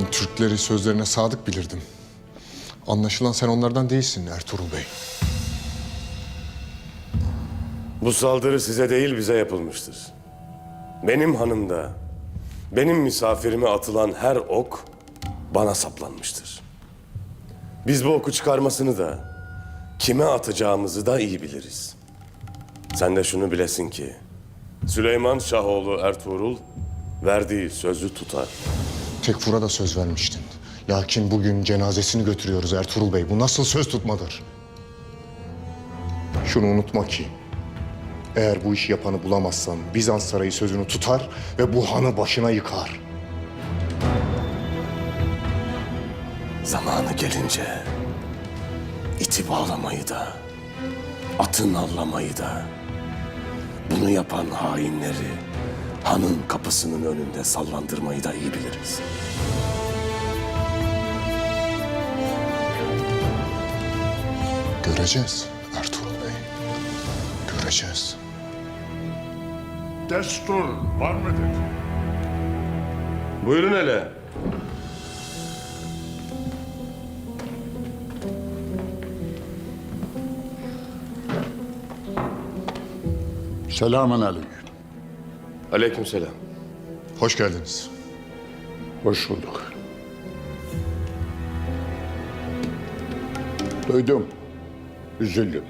Ben Türkleri sözlerine sadık bilirdim. Anlaşılan sen onlardan değilsin Ertuğrul Bey. Bu saldırı size değil bize yapılmıştır. Benim hanımda, benim misafirime atılan her ok bana saplanmıştır. Biz bu oku çıkarmasını da, kime atacağımızı da iyi biliriz. Sen de şunu bilesin ki, Süleyman Şahoğlu Ertuğrul verdiği sözü tutar. Tekfur'a da söz vermiştin. Lakin bugün cenazesini götürüyoruz Ertuğrul Bey. Bu nasıl söz tutmadır? Şunu unutma ki, eğer bu işi yapanı bulamazsan Bizans sarayı sözünü tutar ve bu hanı başına yıkar. Zamanı gelince iti bağlamayı da, atın avlamayı da, bunu yapan hainleri hanın kapısının önünde sallandırmayı da iyi biliriz. Göreceğiz Ertuğrul Bey. Göreceğiz. Destur var mıdır? Buyurun hele. Selamun aleyküm. Aleykümselam. Hoş geldiniz. Hoş bulduk. Duydum. Üzüldüm.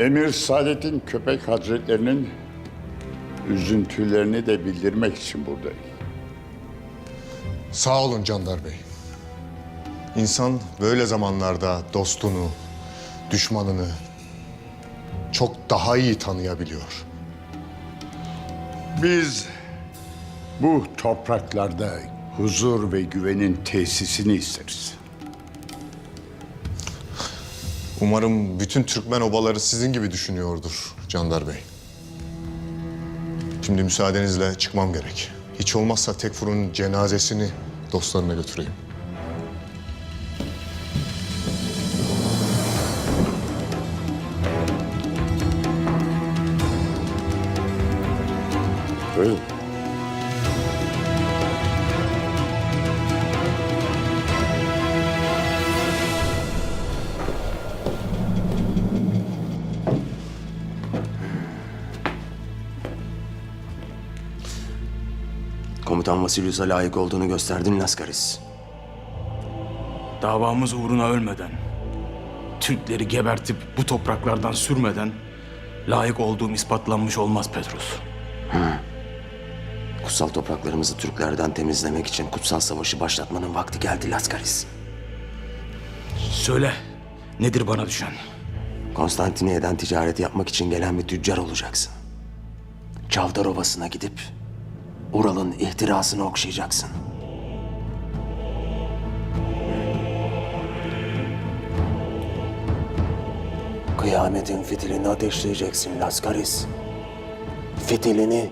Emir Saadet'in köpek hazretlerinin üzüntülerini de bildirmek için buradayım. Sağ olun Candar Bey. İnsan böyle zamanlarda dostunu, düşmanını çok daha iyi tanıyabiliyor. Biz bu topraklarda huzur ve güvenin tesisini isteriz. Umarım bütün Türkmen obaları sizin gibi düşünüyordur Candar Bey. Şimdi müsaadenizle çıkmam gerek. Hiç olmazsa Tekfur'un cenazesini dostlarına götüreyim. Buyurun. Komutan Vasilius'a layık olduğunu gösterdin Laskaris. Davamız uğruna ölmeden, Türkleri gebertip bu topraklardan sürmeden layık olduğum ispatlanmış olmaz Petrus. Kutsal topraklarımızı Türklerden temizlemek için kutsal savaşı başlatmanın vakti geldi Laskaris. Söyle, nedir bana düşen? Konstantiniye'den ticaret yapmak için gelen bir tüccar olacaksın. Çavdar Ovası'na gidip Ural'ın ihtirasını okşayacaksın. Kıyametin fitilini ateşleyeceksin Laskaris. Fitilini